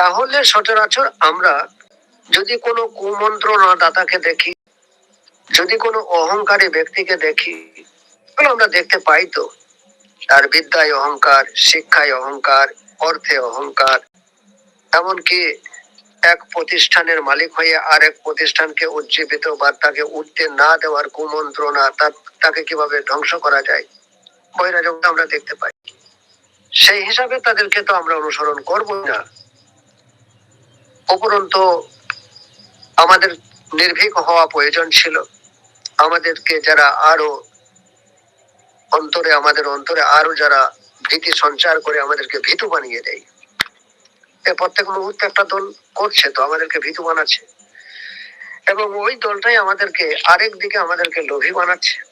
তাহলে সচরাচর আমরা যদি কোনো কুমন্ত্রণা দাতাকে দেখি, যদি কোনো অহংকারী ব্যক্তিকে দেখি, তাহলে আমরা দেখতে পাই তো। তার বিদ্যায় অহংকার, শিক্ষায় অহংকার, অর্থে অহংকার, এমনকি এক প্রতিষ্ঠানের মালিক হয়ে আর এক প্রতিষ্ঠানকে উজ্জীবিত বা তাকে উঠতে না দেওয়ার কুমন্ত্রণা তাকে কীভাবে ধ্বংস করা যায় বহিরাজক আমরা দেখতে পাই। সেই হিসাবে তাদেরকে তো আমরা অনুসরণ করব না। উপরন্তু আমাদের নির্ভীক হওয়া প্রয়োজন ছিল। আমাদেরকে যারা আরও অন্তরে, আমাদের অন্তরে আরও যারা ভীতি সঞ্চার করে আমাদেরকে ভীতু বানিয়ে দেয়। প্রত্যেক মুহূর্তে একটা দল করছে তো আমাদেরকে ভীতু বানাচ্ছে। এবং ওই দলটাই আমাদেরকে আরেক দিকে আমাদেরকে লোভী বানাচ্ছে।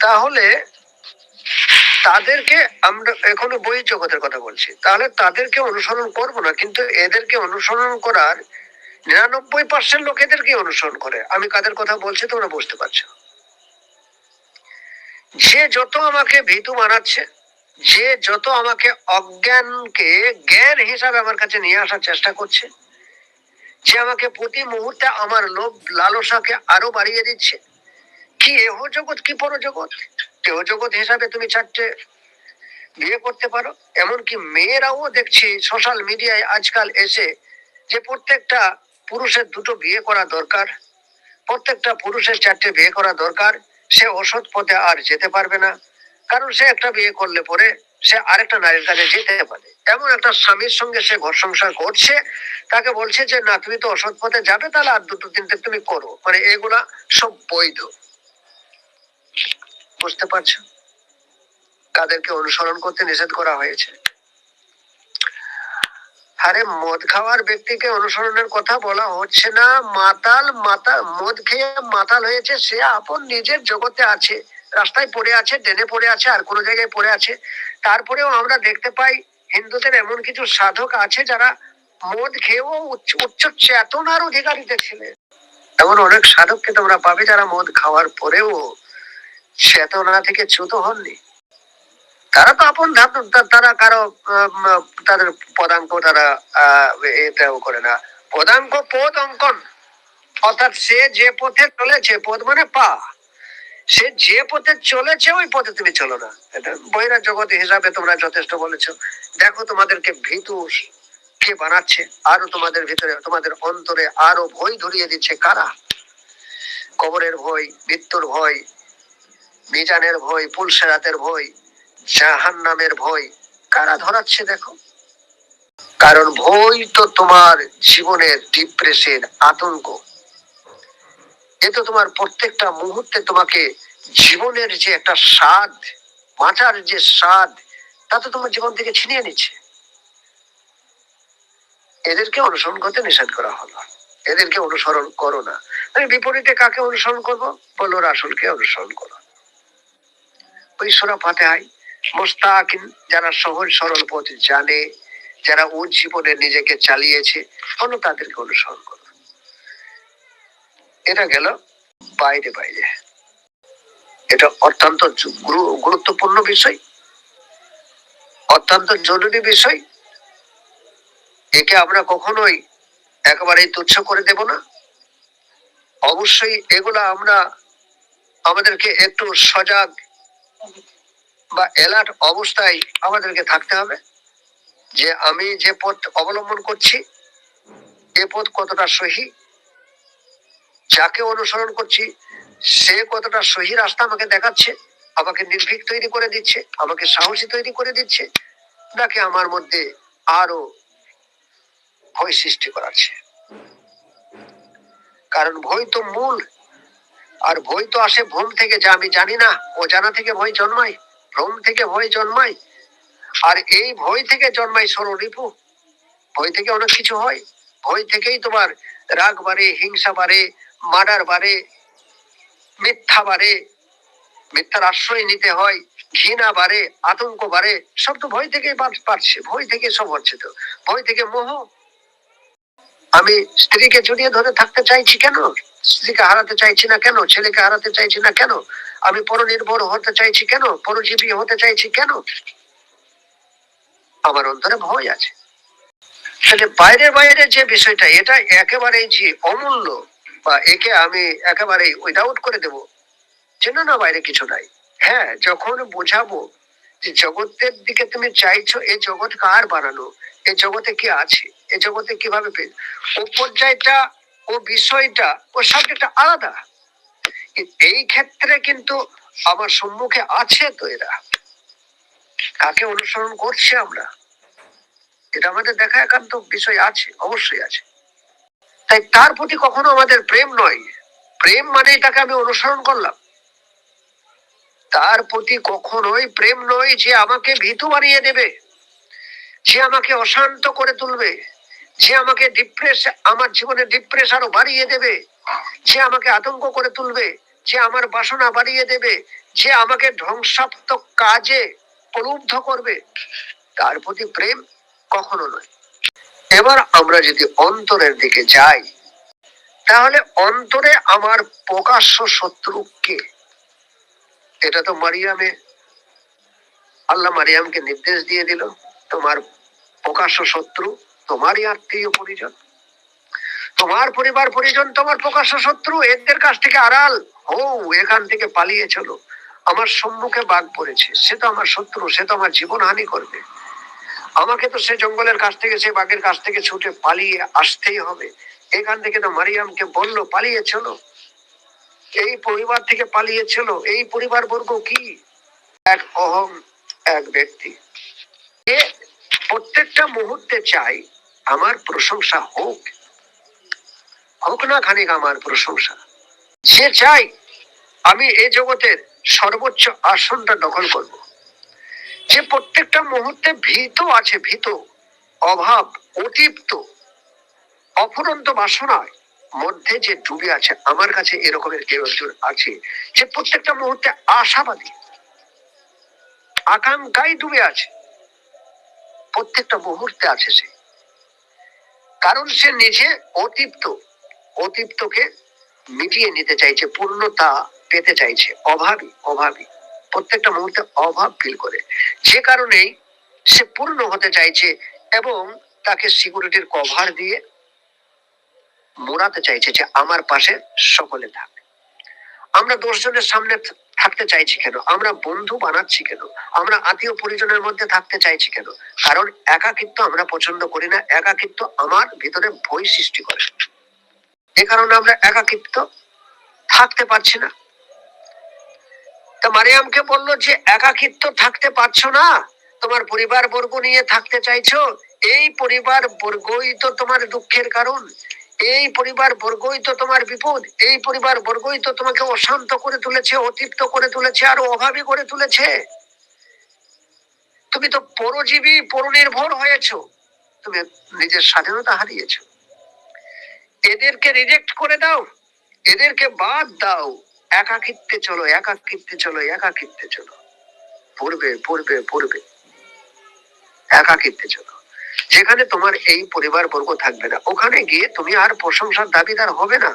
তাহলে তাদেরকে আমরা এখনও বই জগতের কথা বলছি। তাহলে তাদেরকে অনুসরণ করব না, কিন্তু এদেরকে অনুসরণ করার নিরানব্বই পার্সেন্ট লোক এদেরকে অনুসরণ করে। আমি কাদের কথা বলছি তোমরা বুঝতে পারছ। যে যত আমাকে ভীতু বানাচ্ছে, যে যত আমাকে অজ্ঞানকে জ্ঞান হিসাবে আমার কাছে নিয়ে আসার চেষ্টা করছে, যে আমাকে প্রতি মুহূর্তে আমার লোভ লালসাকে আরও বাড়িয়ে দিচ্ছে, কি এহ জগৎ, কি পর জগৎ? জগৎ হিসাবে তুমি চারটে বিয়ে করতে পারো। এমনকি মেয়েরাও দেখছি সোশ্যাল মিডিয়ায় আজকাল এসে যে প্রত্যেকটা পুরুষের দুটো বিয়ে করা দরকার, প্রত্যেকটা পুরুষের চারটে বিয়ে করা দরকার, সে অসৎ পথে আর যেতে পারবে না। কারণ সে একটা বিয়ে করলে পরে সে আরেকটা নারীর কাছে যেতে পারে। এমন একটা স্বামীর সঙ্গে সে ঘর সংসার করছে, তাকে বলছে যে, না, তুমি তো অসৎ পথে যাবে, তাহলে আর দুটো তিনটে তুমি করো। মানে এগুলা সব বৈধ। বুঝতে পারছ? কাদেরকে অনুসরণ করতে নিষেধ করা হয়েছে। আরে, মদ খাওয়ার ব্যক্তিকে অনুসরণের কথা বলা হচ্ছে না। মাতাল মাতাল মদ খেয়ে মাতাল হয়েছে, সে আপন নিজের জগতে আছে। রাস্তায় পড়ে আছে ডেনে পড়ে আছে, আর কোনো জায়গায় পড়ে আছে। তারপরেও আমরা দেখতে পাই, হিন্দুদের এমন কিছু সাধক আছে যারা মদ খেয়েও উচ্চ উচ্চ চেতনার অধিকারীতে ছিলেন এমন অনেক সাধককে তোমরা পাবে যারা মদ খাওয়ার পরেও চেতনা থেকে চ্যুত হননি। তারা তো আপন তারা কারও তাদের পদাঙ্ক তারা এটাও করে না। পদাঙ্ক পদ অঙ্কন। অর্থাৎ সে যে পথে চলেছে, পদ মানে পা। সে যে পথে চলেছে, ওই পথে তুমি চলো না। বহিরা জগৎ হিসাবে তোমরা যথেষ্ট বলেছ। দেখো তোমাদেরকে ভীতু কে বানাচ্ছে, আরও তোমাদের ভিতরে, তোমাদের অন্তরে আরও ভয় ধরিয়ে দিচ্ছে কারা? কবরের ভয়, মৃত্যুর ভয় মিজানের ভয় পুলসেরাতের ভয় জাহান নামের ভয়। কারা ধরাচ্ছে দেখো? কারণ ভয় তো তোমার জীবনের ডিপ্রেশন আতঙ্ক। এ তো তোমার প্রত্যেকটা মুহূর্তে তোমাকে জীবনের যে একটা স্বাদ বাঁচার যে স্বাদ, তা তো তোমার জীবন থেকে ছিনিয়ে নিচ্ছে। এদেরকে অনুসরণ করতে নিষেধ করা হলো। এদেরকে অনুসরণ করো না। আমি বিপরীতে কাকে অনুসরণ করব? বলো রাসুলকে অনুসরণ করো। ওই সোরা ফাতেহাই মোস্তাকিন যারা সহজ সরল পথ জানে, যারা ওর জীবনে নিজেকে চালিয়েছে হলো তাদেরকে অনুসরণ করো। এটা গেল বাইরে বাইরে। এটা অত্যন্ত গুরুত্বপূর্ণ বিষয়। অত্যন্ত জরুরি বিষয়। একে আমরা কখনোই একেবারেই তুচ্ছ করে দেব না। অবশ্যই এগুলা আমরা আমাদেরকে একটু সজাগ বা অ্যালার্ট অবস্থায় আমাদেরকে থাকতে হবে যে আমি যে পথ অবলম্বন করছি, এ পথ কতটা সহি, যাকে অনুসরণ করছি, সে কতটা সহি রাস্তা আমাকে দেখাচ্ছে, আমাকে নির্ভীক তৈরি করে দিচ্ছে, আমাকে সাহসী তৈরি করে দিচ্ছে, নাকি আমার মধ্যে আরও ভয় সৃষ্টি করাচ্ছে। কারণ ভয় তো মূল আর ভয় তো আসে ভ্রম থেকে যা, আমি জানি না। ও জানা থেকে ভয় জন্মায়, ভ্রম থেকে ভয় জন্মায়। আর এই ভয় থেকে জন্মায় সররিপু ভয় থেকে অনেক কিছু হয়। ভয় থেকেই তোমার রাগ বাড়ে, হিংসা বাড়ে, মার্ডার বাড়ে, মিথ্যা বাড়ে, মিথ্যার আশ্রয় নিতে হয়, ঘৃণা বাড়ে, আতঙ্ক বাড়ে, সব তো ভয় থেকেই বাড়ছে ভয় থেকে সব হচ্ছে তো। ভয় থেকে মোহ। আমি স্ত্রীকে জড়িয়ে ধরে থাকতে চাইছি কেন? স্ত্রীকে হারাতে চাইছি না কেন? ছেলেকে হারাতে চাইছি না কেন? আমি পরনির্ভর হতে চাইছি কেন? পরজীবী হতে চাইছি কেন? আমার অন্তরে ভয় আছে। তাহলে বাইরে বাইরে যে বিষয়টা, এটা একেবারেই যে অমূল্য বা একে আমি একেবারেই উইদাউট করে দেব যে না না বাইরে কিছু নাই। হ্যাঁ যখন বোঝাবো যে জগতের দিকে তুমি চাইছো এই জগৎ কার বানানো? এই জগতে কি আছে? এই জগতে কীভাবে পেয়ে ও পর্যায়টা ও বিষয়টা, ও সাবজেক্টটা আলাদা। এই ক্ষেত্রে কিন্তু আমার সম্মুখে আছে তো এরা। কাকে অনুসরণ করছি আমরা? এটা আমাদের দেখা একান্ত বিষয় আছে, অবশ্যই আছে। তাই তার প্রতি কখনো আমাদের প্রেম নয়। প্রেম মানেই তাকে আমি অনুসরণ করলাম। তার প্রতি কখনোই প্রেম নয় যে আমাকে ভীতু বানিয়ে দেবে, যে আমাকে অশান্ত করে তুলবে। যে আমাকে ডিপ্রেস আমার জীবনে ডিপ্রেস আরও বাড়িয়ে দেবে, যে আমাকে আতঙ্ক করে তুলবে, যে আমার বাসনা বাড়িয়ে দেবে, যে আমাকে ধ্বংসাত্মক কাজে প্রলুব্ধ করবে, তার প্রতি প্রেম কখনো নয়। এবার আমরা যদি অন্তরের দিকে যাই, তাহলে অন্তরে আমার প্রকাশ্য শত্রু কে? এটা তো মারিয়ামে, আল্লাহ মারিয়ামকে নির্দেশ দিয়ে দিল, তোমার প্রকাশ্য শত্রু তোমারই আত্মীয় পরিজন, তোমার পরিবার পরিজন তোমার প্রকাশ্য শত্রু, এদের কাছ থেকে আড়াল ও এখান থেকে পালিয়ে চলো। আমার সম্মুখে বাঘ পড়েছে, সে তো আমার শত্রু, সে তো আমার জীবন হানি করবে। আমাকে তো সে জঙ্গলের কাছ থেকে, সে বাঘের কাছ থেকে ছুটে পালিয়ে আসতেই হবে। এখান থেকে তো মারিয়ামকে বলল, পালিয়ে চলো। এই পরিবার থেকে পালিয়ে চলো। এই পরিবার বর্গ কি? এক অহম এক ব্যক্তি। প্রত্যেকটা মুহূর্তে চাই আমার প্রশংসা হোক। হোক না খানিক আমার প্রশংসা। সে চাই আমি এই জগতের সর্বোচ্চ আসনটা দখল করব। যে প্রত্যেকটা মুহূর্তে ভীত আছে, ভীত, অভাব, অতিপ্ত, অফুরন্ত বাসনায় মধ্যে যে ডুবে আছে, আমার কাছে এরকমের কেউ একজন আছে যে প্রত্যেকটা মুহূর্তে আশাবাদী, আকাঙ্ক্ষায় ডুবে আছে। প্রত্যেকটা মুহূর্তে আছে সে। কারণ সে নিজে অতিপ্ত, অতিপ্তকে মিটিয়ে নিতে চাইছে, পূর্ণতা পেতে চাইছে, অভাবী অভাবী। প্রত্যেকটা মুহূর্তে অভাব ফিল করে। যে কারণেই সে পূর্ণ হতে চাইছে এবং তাকে সিকিউরিটির কভার দিয়ে মোড়াতে চাইছে যে আমার পাশে সকলে থাক। আমরা দশজনের সামনে থাকতে চাইছি কেন? আমরা বন্ধু বানাচ্ছি কেন? আমরা আত্মীয় পরিজনের মধ্যে থাকতে চাইছি কেন? কারণ একাকিত্ব আমরা পছন্দ করি না, একাকিত্ব আমার ভিতরে ভয় সৃষ্টি করে। এ কারণে আমরা একাকিত্ব থাকতে পারছি না। তা মারিয়ামকে বলল যে, একাকিত্ব থাকতে পারছ না? তোমার পরিবার বর্গ নিয়ে থাকতে চাইছো? এই পরিবার বর্গই তো তোমার দুঃখের কারণ। এই পরিবার বর্গই তো তোমার বিপদ, এই পরিবার বর্গই তো তোমাকে অশান্ত করে তুলেছে, অতিপ্ত করে তুলেছে, আর অভাবী করে তুলেছে। তুমি তো পরজীবী, পরনির্ভর হয়েছ। তুমি নিজের স্বাধীনতা হারিয়েছ। এদেরকে রিজেক্ট করে দাও, এদেরকে বাদ দাও। একাকিত্বে চলো একাকিত্বে চলো একাকিত্বে চলো। পড়বে পড়বে পড়বে। একাকিত্বে চলো। যেখানে তোমার এই পরিবার বর্গ থাকবে না। ওখানে গিয়ে তুমি আর প্রশংসার দাবিদার হবে না।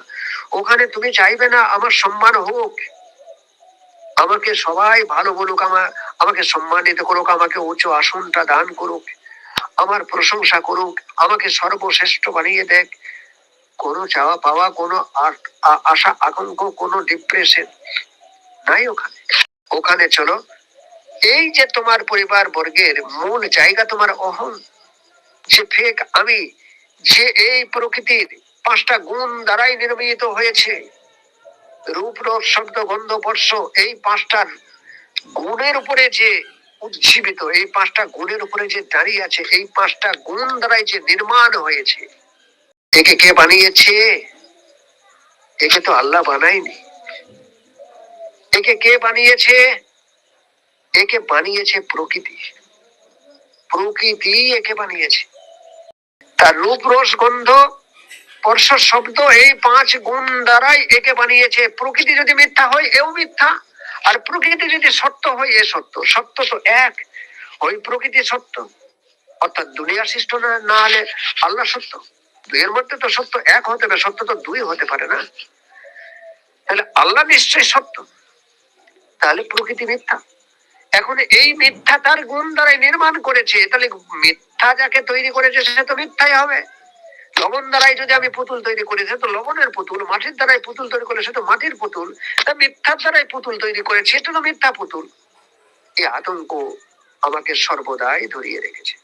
ওখানে তুমি চাইবে না আমার সম্মান হোক। আমাকে সবাই ভালো বলুক আমার আমাকে সম্মানিত করুক, আমাকে উচ্চ আসনটা দান করুক, আমার প্রশংসা করুক, আমাকে সর্বশ্রেষ্ঠ বানিয়ে দেখ। কোনো চাওয়া পাওয়া, কোনো আশা আতঙ্ক কোনো ডিপ্রেশন নাই ওখানে। ওখানে চলো। এই যে তোমার পরিবার বর্গের মূল জায়গা তোমার অহং যে ফেক আমি, যে এই প্রকৃতির পাঁচটা গুণ দ্বারাই নির্মিত হয়েছে। রূপ রস শব্দ গন্ধ বর্ষ, এই পাঁচটার গুণের উপরে যে উজ্জীবিত, এই পাঁচটা গুণের উপরে যে দাঁড়িয়ে আছে, এই পাঁচটা গুণ দ্বারাই যে নির্মাণ হয়েছে। একে কে বানিয়েছে? একে তো আল্লাহ বানায়নি। একে কে বানিয়েছে? একে বানিয়েছে প্রকৃতি। প্রকৃতি একে বানিয়েছে। তার রূপ রস গন্ধ স্পর্শ শব্দ, এই পাঁচ গুণ দ্বারাই একে বানিয়েছে। প্রকৃতি যদি মিথ্যা হয়, এও মিথ্যা। আর প্রকৃতি যদি সত্য হয়, এ সত্য। সত্য তো এক, ওই প্রকৃতি সত্য। অর্থাৎ দুনিয়া সৃষ্ট না না হলে আল্লাহ সত্য। দুইয়ের মধ্যে তো সত্য এক হতে পারে, সত্য তো দুই হতে পারে না। তাহলে আল্লাহ নিশ্চয়ই সত্য। তাহলে প্রকৃতি মিথ্যা। এখন এই মিথ্যা তার গুণ দ্বারাই নির্মাণ করেছে। তাহলে মিথ্যা যাকে তৈরি করেছে সে তো মিথ্যাই হবে। লবণ দ্বারাই যদি আমি পুতুল তৈরি করি, সে তো লবণের পুতুল, মাটির দ্বারাই পুতুল তৈরি করে সে তো মাটির পুতুল। তা মিথ্যার দ্বারাই পুতুল তৈরি করেছে এটা তো মিথ্যা পুতুল। এই আতঙ্ক আমাকে সর্বদাই ধরিয়ে রেখেছে।